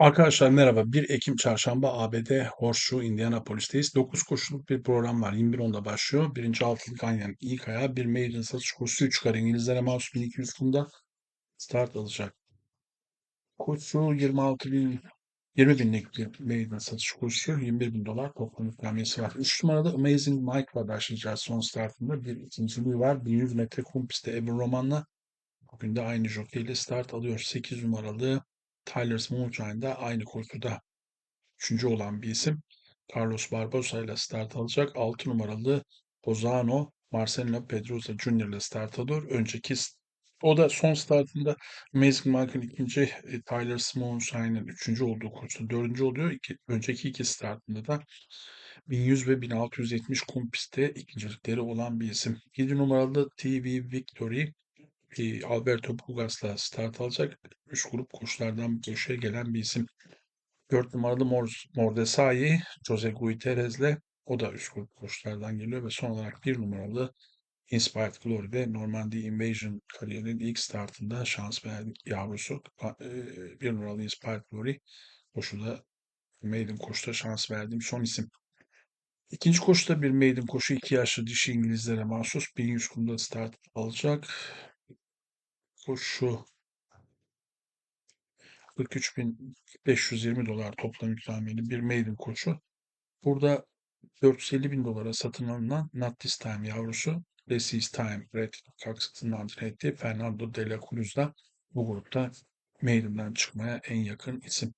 Arkadaşlar merhaba. 1 Ekim Çarşamba ABD Horseshoe Indianapolis'teyiz. 9 koşuluk bir program var. 21.10'da başlıyor. Birinci altılı ganyan ilk ayağı bir maiden satış koşusu 3 kare İngilizlere mahsus 1200 kumda start alacak. Koşu 26 bin 20 binlik bir maiden satış koşusu 21 bin dolar toplam ikramiyesi var. 3 numarada Amazing Mike var başlayacağız son startında. Bir ikinciliği var. 1100 metre kum pistte Evan Roman'la bugün de aynı jockey start alıyor. 8 numaralı Tyler's Moonshine da aynı koşuda Üçüncü olan bir isim. Carlos Barbosa ile start alacak. 6 numaralı Bozano Marcelo Pedrosa Jr. ile start alıyor. Önceki o da son startında Amazing Mike'ın ikinci, e, Tyler Smonshine'ın üçüncü olduğu koşuda dördüncü oluyor. İki, önceki iki startında da 1100 ve 1670 kum pistte ikincilikleri olan bir isim. 7 numaralı TV Victory Alberto Pugas'la start alacak. Üç grup koşulardan koşuya gelen bir isim. 4 numaralı Mor Mordesai, Jose Gutierrez'le o da üst grup koşulardan geliyor ve son olarak bir numaralı Inspired Glory ve Normandy Invasion kariyerinin ilk startında şans verdik yavrusu. Bir numaralı Inspired Glory koşuda maiden koşuda şans verdiğim son isim. İkinci koşuda bir maiden koşu iki yaşlı dişi İngilizlere mahsus 1100 kumda start alacak. Koşu 43.520 dolar toplam ikramiyeli bir maiden koçu. Burada 450 bin dolara satın alınan Not This Time yavrusu This Is Time Red Cox'ın etti. Fernando de la Cruz da bu grupta Maiden'dan çıkmaya en yakın isim.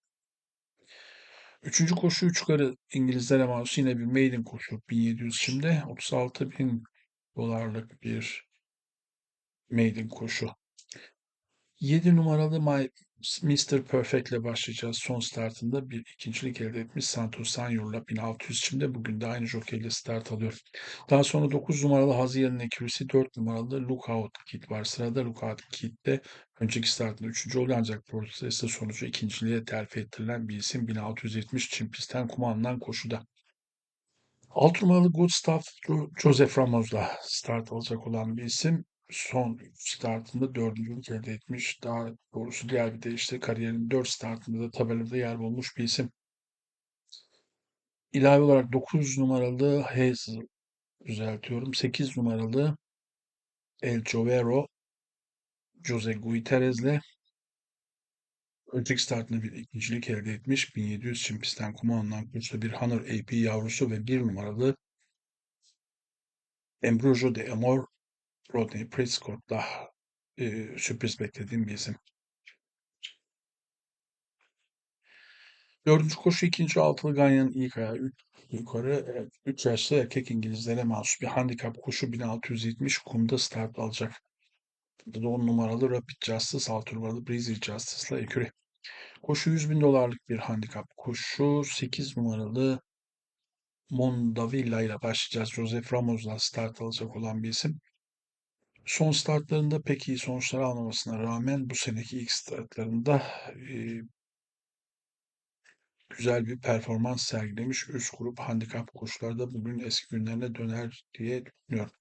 Üçüncü koşu üç karı İngilizlere mahsus yine bir maiden koşu 1700 şimdi 36 bin dolarlık bir maiden koşu. 7 numaralı My Mr. Perfect ile başlayacağız. Son startında bir ikincilik elde etmiş Santos Sanyur'la 1600 içinde bugün de aynı jockey ile start alıyor. Daha sonra 9 numaralı Haziyan'ın ekürisi 4 numaralı Lookout Kid var. Sırada Lookout Kid'de önceki startında 3. oluyor ancak prosesi sonucu ikinciliğe terfi ettirilen bir isim 1670 Çin pistten kuma koşuda. 6 numaralı Good Stuff Joseph Ramos'la start alacak olan bir isim son startında dördüncülük elde etmiş. Daha doğrusu diğer bir de işte kariyerinin dört startında da tabelada yer bulmuş bir isim. İlave olarak 9 numaralı Hazel düzeltiyorum. 8 numaralı El Jovero Jose Gutierrez'le önceki startında bir ikincilik elde etmiş. 1700 çim pistten kuma alınan koçta bir Honor AP yavrusu ve bir numaralı Ambrosio de Amor Rodney Prescott'la e, sürpriz beklediğim bir isim. Dördüncü koşu ikinci altılı Ganyan'ın ilk ayağı üç yukarı 3 yaşlı erkek İngilizlere mahsus bir handikap koşu 1670 kumda start alacak. Burada da 10 numaralı Rapid Justice, 6 numaralı Breezy Justice'la eküre. Koşu 100 bin dolarlık bir handikap koşu. 8 numaralı Mondavilla ile başlayacağız. Joseph Ramos'la start alacak olan bir isim. Son startlarında pek iyi sonuçlar almamasına rağmen bu seneki ilk startlarında e, güzel bir performans sergilemiş. Üst grup handikap koşularda bugün eski günlerine döner diye düşünüyorum.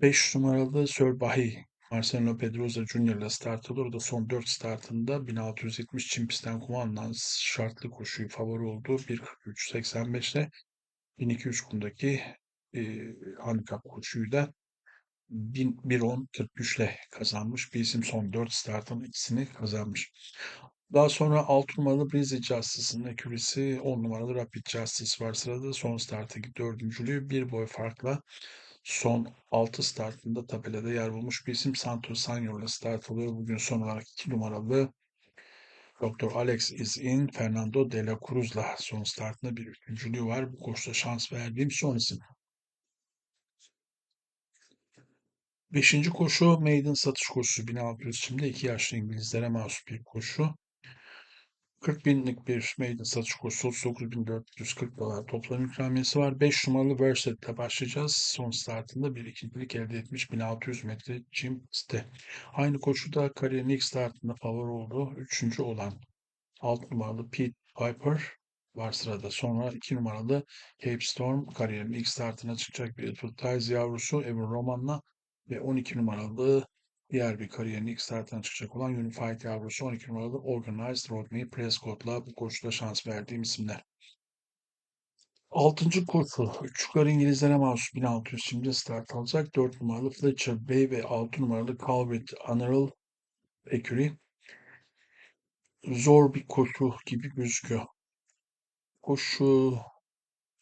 5 numaralı Sir Bahi Marcelo Pedrosa Jr. ile start alır. O da son 4 startında 1670 Çin pistten kumandan şartlı koşuyu favori oldu. 1.43.85 ile 1200 kumdaki e, handikap koşuyu da 1.10.43 ile kazanmış. Bir isim son 4 startın ikisini kazanmış. Daha sonra 6 numaralı Breezy Justice'ın ekürisi 10 numaralı Rapid Justice var sırada. Son starttaki dördüncülüğü bir boy farkla son 6 startında tabelada yer bulmuş bir isim Santos Sanyor'la start alıyor. Bugün son olarak 2 numaralı Dr. Alex is in Fernando de la Cruz'la son startında bir üçüncülüğü var. Bu koşuda şans verdiğim son isim. Beşinci koşu maiden satış koşusu 1600 şimdi iki yaşlı İngilizlere mahsus bir koşu. 40 binlik bir maiden satış koşusu 39.440 dolar toplam ikramiyesi var. 5 numaralı Verset ile başlayacağız. Son startında bir ikincilik elde etmiş 1600 metre Jim Ste. Aynı koşuda kariyerin ilk startında favori oldu. Üçüncü olan 6 numaralı Pete Piper var sırada. Sonra 2 numaralı Cape Storm kariyerin ilk startına çıkacak bir Advertise yavrusu Evan Roman'la ve 12 numaralı Diğer bir kariyerin ilk starttan çıkacak olan Unified yavrusu 12 numaralı Organized Rodney Prescott'la bu koşuda şans verdiğim isimler. Altıncı koşu. Üç yukarı İngilizlere mahsus 1600 şimdi start alacak. 4 numaralı Fletcher Bay ve 6 numaralı Calvert Honorable Ecury. Zor bir koşu gibi gözüküyor. Koşu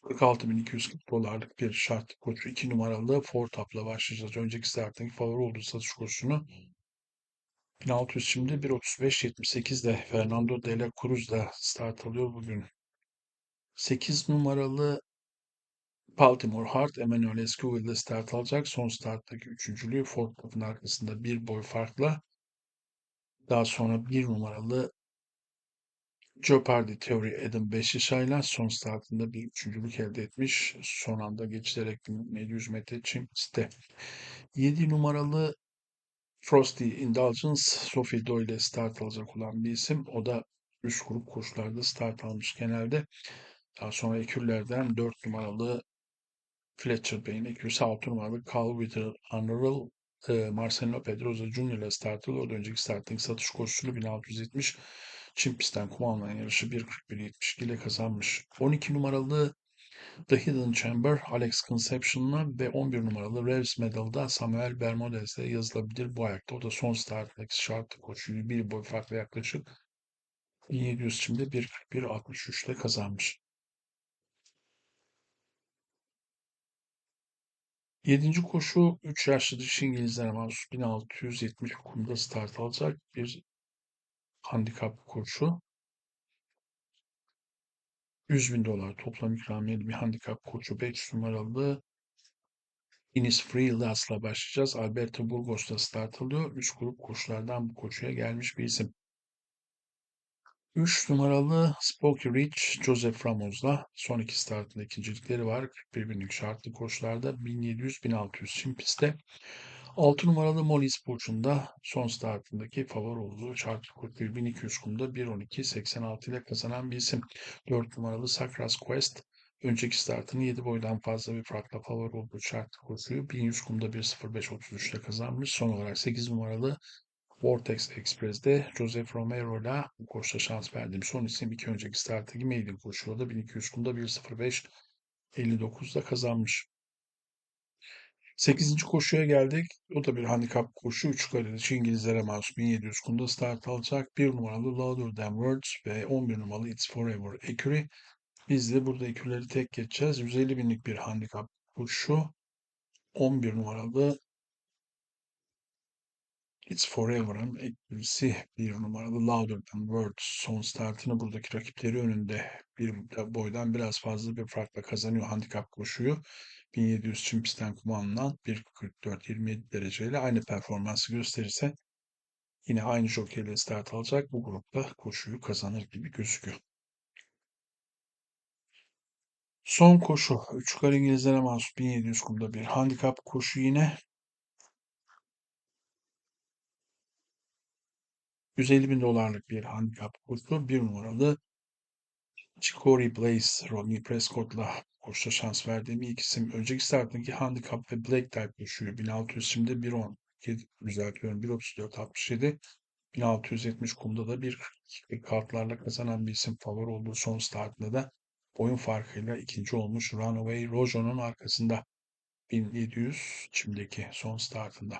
46.240 dolarlık bir şart koşu. 2 numaralı Ford Up'la başlayacağız. Önceki starttaki favori olduğu satış koşusunu 1600 şimdi 1.35.78'de Fernando de la Cruz'da start alıyor bugün. 8 numaralı Baltimore Hart Emmanuel Escobar'da start alacak. Son starttaki üçüncülüğü Ford Cup'ın arkasında bir boy farkla. Daha sonra bir numaralı Jeopardy Theory Adam Beşişay'la son startında bir üçüncülük elde etmiş. Son anda geçilerek 700 metre çim pistte. 7 numaralı Frosty Indulgence Sophie Doyle start alacak olan bir isim. O da üst grup koşularda start almış genelde. Daha sonra ekürlerden 4 numaralı Fletcher Bey'in ekürüsü 6 numaralı Carl Whittle Honorable e, Marcelo Pedroza Jr. ile start alıyor. Önceki starttaki satış koşusunu 1670 Çin pistten kum alınan yarışı 1.41.72 ile kazanmış. 12 numaralı The Hidden Chamber Alex Conception'la ve 11 numaralı Revs Medal'da Samuel Bermudez'le yazılabilir bu ayakta. O da son starttaki şartlı koşuyu bir boy farklı yaklaşık 1700 şimdi 1.41.63 ile kazanmış. Yedinci koşu 3 yaşlı dişi İngilizlere mahsus 1670 kumda start alacak bir handikap koşu. 100 bin dolar toplam ikramiyeli bir handikap koçu 5 numaralı Inis Freelas'la başlayacağız. Alberto Burgos'ta start alıyor. 3 grup koşulardan bu koşuya gelmiş bir isim. 3 numaralı Spoky Ridge Joseph Ramos'la son iki startında ikincilikleri var. 41 binlik şartlı koşularda 1700-1600 çim pistte. 6 numaralı Mollis Burç'unda son startındaki favori olduğu şartlı koşu 1200 kumda 1.12.86 ile kazanan bir isim. 4 numaralı Sakras Quest önceki startını 7 boydan fazla bir farkla favori olduğu şartlı koşuyu 1100 kumda 1.05.33 ile kazanmış. Son olarak 8 numaralı Vortex Express'de Joseph Romero'la bu koşuda şans verdiğim son isim iki önceki starttaki maiden koşuda 1200 kumda 1.05.59'da kazanmış. 8. koşuya geldik. O da bir handikap koşu. 3 kaleci İngilizlere mahsus 1700 kumda start alacak. 1 numaralı Louder Than Words ve 11 numaralı It's Forever Ecury. Biz de burada ekürleri tek geçeceğiz. 150 binlik bir handikap koşu. 11 numaralı It's Forever'ın eklisi bir numaralı Louder Than Words son startını buradaki rakipleri önünde bir boydan biraz fazla bir farkla kazanıyor handikap koşuyu. 1700 çim pistten kullanılan 1.44-27 dereceyle aynı performansı gösterirse yine aynı jokeyle start alacak. Bu grupta koşuyu kazanır gibi gözüküyor. Son koşu. 3 yukarı İngilizlere mahsus 1700 kumda bir handikap koşu yine. 150 bin dolarlık bir handikap koşu. Bir numaralı Chicory Blaze, Rodney Prescott'la koşuda şans verdiğim ilk isim. Önceki starttaki handikap ve black type koşuyor. 1600 şimdi 1.10 düzeltiyorum 1.34.67 1670 kumda da bir kartlarla kazanan bir isim favori olduğu son startında da boyun farkıyla ikinci olmuş Runaway Rojo'nun arkasında 1700 şimdiki son startında.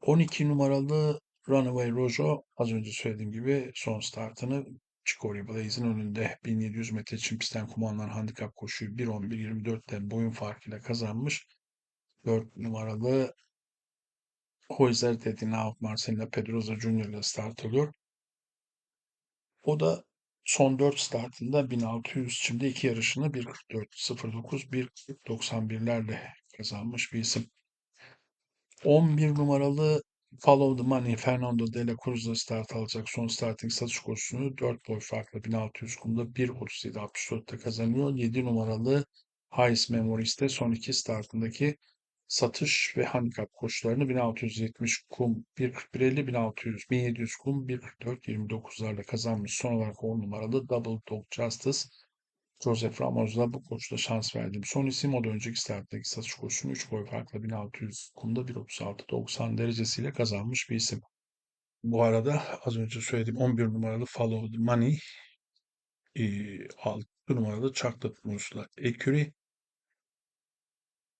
12 numaralı Runaway Rojo az önce söylediğim gibi son startını Chicory Blaze'in önünde 1700 metre çim pistten kumandanan handikap koşuyu 1.11.24'te boyun farkıyla kazanmış. 4 numaralı Hoyzer Dedinav Marcelina Pedroza Junior ile start alıyor. O da son 4 startında 1600 çimde iki yarışını 1.44.09 1.91'lerle kazanmış bir isim. 11 numaralı Follow the Money Fernando de la Cruz'da start alacak. Son starting satış koşusunu 4 boy farklı 1600 kumda 1.37.64'te kazanıyor. 7 numaralı Hayes Memoris'te son iki startındaki satış ve handikap koşularını 1670 kum 1.41.50 1600 1700 kum 1.44.29'larla kazanmış. Son olarak 10 numaralı Double Dog Justice Joseph Ramos'la bu koçta şans verdiğim son isim. O da önceki starttaki satış koşusunu 3 boy farkla 1600 kumda 1.36-90 derecesiyle kazanmış bir isim. Bu arada az önce söylediğim 11 numaralı Follow the Money, e, 6 numaralı Chocolate Moose'la Eküri,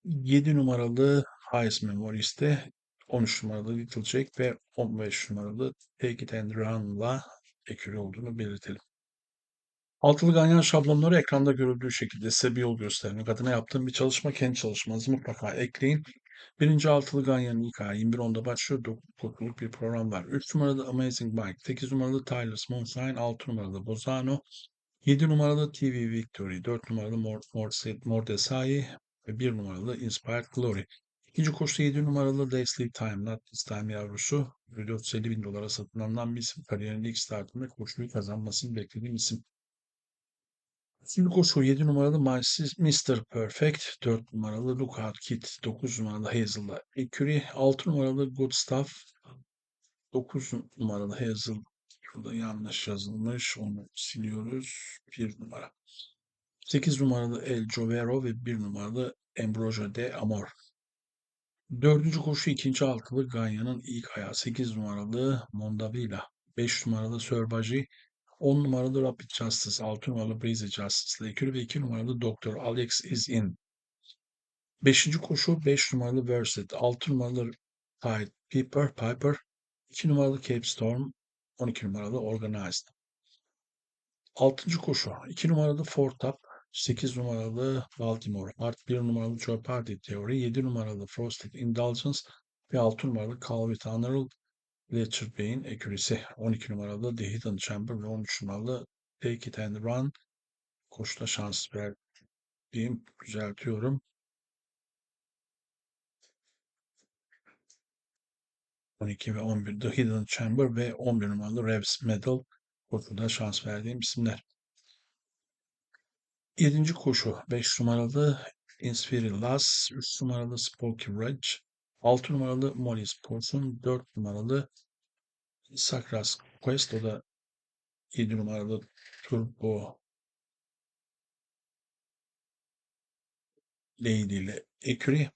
7 numaralı Highest Memories'te 13 numaralı Little Jack ve 15 numaralı Take It and Run'la Eküri olduğunu belirtelim. Altılı ganyan şablonları ekranda görüldüğü şekilde size bir yol göstermek adına yaptığım bir çalışma. Kendi çalışmanızı mutlaka ekleyin. Birinci altılı ganyanın ilk ayı 21.10'da başlıyor. 9 kodluluk bir program var. 3 numaralı Amazing Bike, 8 numaralı Tyler's Moonshine, 6 numaralı Bozano, 7 numaralı TV Victory, 4 numaralı Mordesai ve 1 numaralı Inspired Glory. İkinci koşuda 7 numaralı Leslie Time, Not This Time yavrusu 450 bin dolara satın alınan bir isim. Kariyerinin ilk startında koşuyu kazanmasını beklediğim isim. Şimdi koşu 7 numaralı Mr. Perfect, 4 numaralı Lookout Kit, 9 numaralı Hazel'la Eküri, 6 numaralı Good Stuff, 9 numaralı Hazel, şurada yanlış yazılmış, onu siliyoruz, 1 numara. 8 numaralı El Jovero ve 1 numaralı Ambrosia de Amor. Dördüncü koşu ikinci altılı Ganya'nın ilk ayağı 8 numaralı Mondavila, 5 numaralı Sörbaji, 10 numaralı Rapid Justice, 6 numaralı Breezy Justice ikili ve 2 numaralı Doktor Alex is in. 5. koşu 5 numaralı Verset, 6 numaralı Tide Piper, Piper, 2 numaralı Cape Storm, 12 numaralı Organized. 6. koşu 2 numaralı Fort Up, 8 numaralı Baltimore, Art 1 numaralı Joe Party Theory, 7 numaralı Frosted Indulgence ve 6 numaralı Calvit Honorable Fletcher Bey'in ekürisi 12 numaralı The Hidden Chamber ve 13 numaralı Take It and Run koşuda şans verdiğim düzeltiyorum. ...12 ve 11 The Hidden Chamber ve 11 numaralı Revs Medal koşuda şans verdiğim isimler. 7. koşu 5 numaralı Inspire Las, 3 numaralı Spooky Ridge, 6 numaralı Molly's Portion, 4 numaralı Sakras Quest o da 7 numaralı Turbo Lady ile Eküri.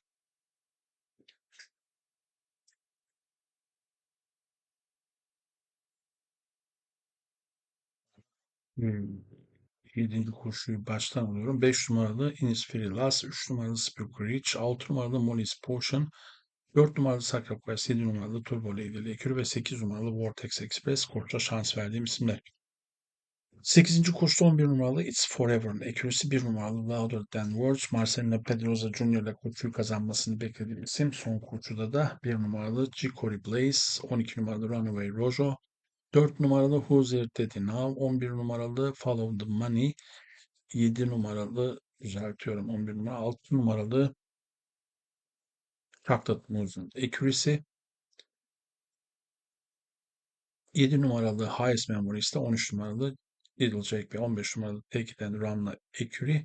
Hmm. 7. koşuyu baştan alıyorum. 5 numaralı Innisfree Last, 3 numaralı Spook Reach, 6 numaralı Molly's Potion, 4 numaralı Sakra Quest, 7 numaralı Turbo Lady ile Eküri ve 8 numaralı Vortex Express koşuda şans verdiğim isimler. 8. koşuda 11 numaralı It's Forever'ın ekürisi 1 numaralı Louder Than Words Marcelino Pedroza Jr. ile koşuyu kazanmasını beklediğim isim. Son koşuda da 1 numaralı G. Corey Blaze, 12 numaralı Runaway Rojo, 4 numaralı Who's Here Daddy Now, 11 numaralı Follow the Money, 7 numaralı düzeltiyorum 11 numara 6 numaralı Chocolate Moose'un ekürisi 7 numaralı Highest Memories'te 13 numaralı Little Jack ve 15 numaralı Take It and Run'la Ecury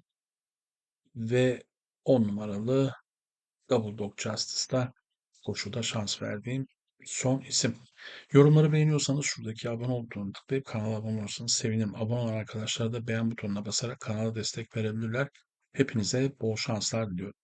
ve 10 numaralı Double Dog Justice'da koşuda şans verdiğim son isim. Yorumları beğeniyorsanız şuradaki abone ol tıklayıp kanala abone olursanız sevinirim. Abone olan arkadaşlar da beğen butonuna basarak kanala destek verebilirler. Hepinize bol şanslar diliyorum.